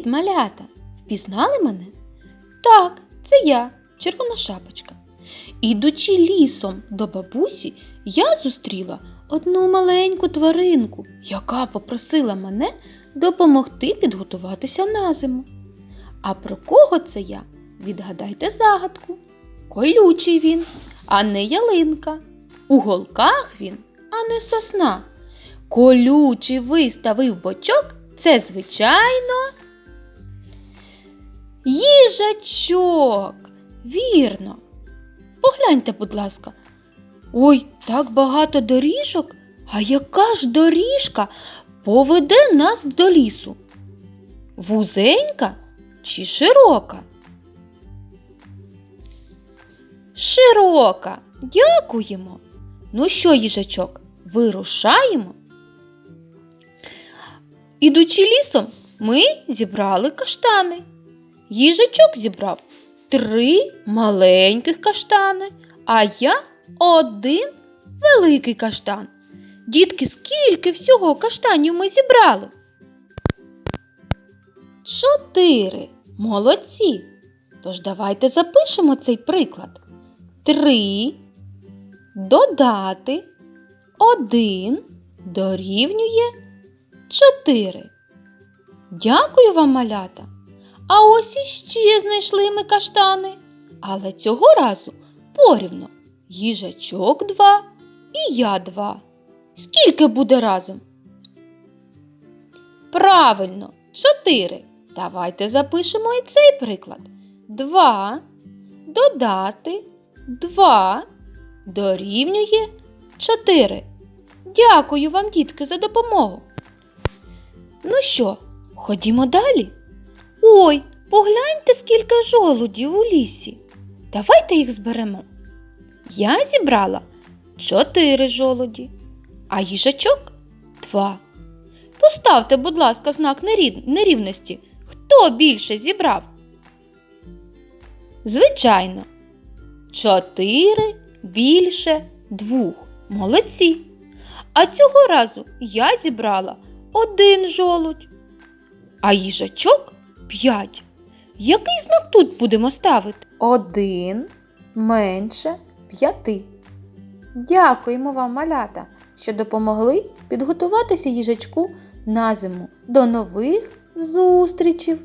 Привіт, малята! Впізнали мене? Так, це я, червона шапочка. Ідучи лісом до бабусі, я зустріла одну маленьку тваринку, яка попросила мене допомогти підготуватися на зиму. А про кого це я? Відгадайте загадку. Колючий він, а не ялинка. У голках він, а не сосна. Колючий виставив бочок це, звичайно, їжачок. Вірно. Погляньте, будь ласка. Ой, так багато доріжок. А яка ж доріжка поведе нас до лісу? Вузенька чи широка? Широка. Дякуємо. Ну що, їжачок, вирушаємо? Ідучи лісом, ми зібрали каштани. Їжачок зібрав три маленьких каштани, а я один великий каштан. Дітки, скільки всього каштанів ми зібрали? Чотири. Молодці. Тож давайте запишемо цей приклад. Три додати один дорівнює 4. Дякую вам, малята. А ось іще знайшли ми каштани. Але цього разу порівно їжачок 2 і я 2. Скільки буде разом? Правильно, 4. Давайте запишемо і цей приклад. 2 додати 2 дорівнює 4. Дякую вам, дітки, за допомогу. Ну що, ходімо далі? Ой, погляньте, скільки жолудів у лісі. Давайте їх зберемо. Я зібрала чотири жолуді, а їжачок два. Поставте, будь ласка, знак нерівності. Хто більше зібрав? Звичайно, чотири більше двох. Молодці. А цього разу я зібрала один жолудь, а їжачок п'ять. Який знак тут будемо ставити? Один менше п'яти. Дякуємо вам, малята, що допомогли підготуватися їжачку на зиму. До нових зустрічей!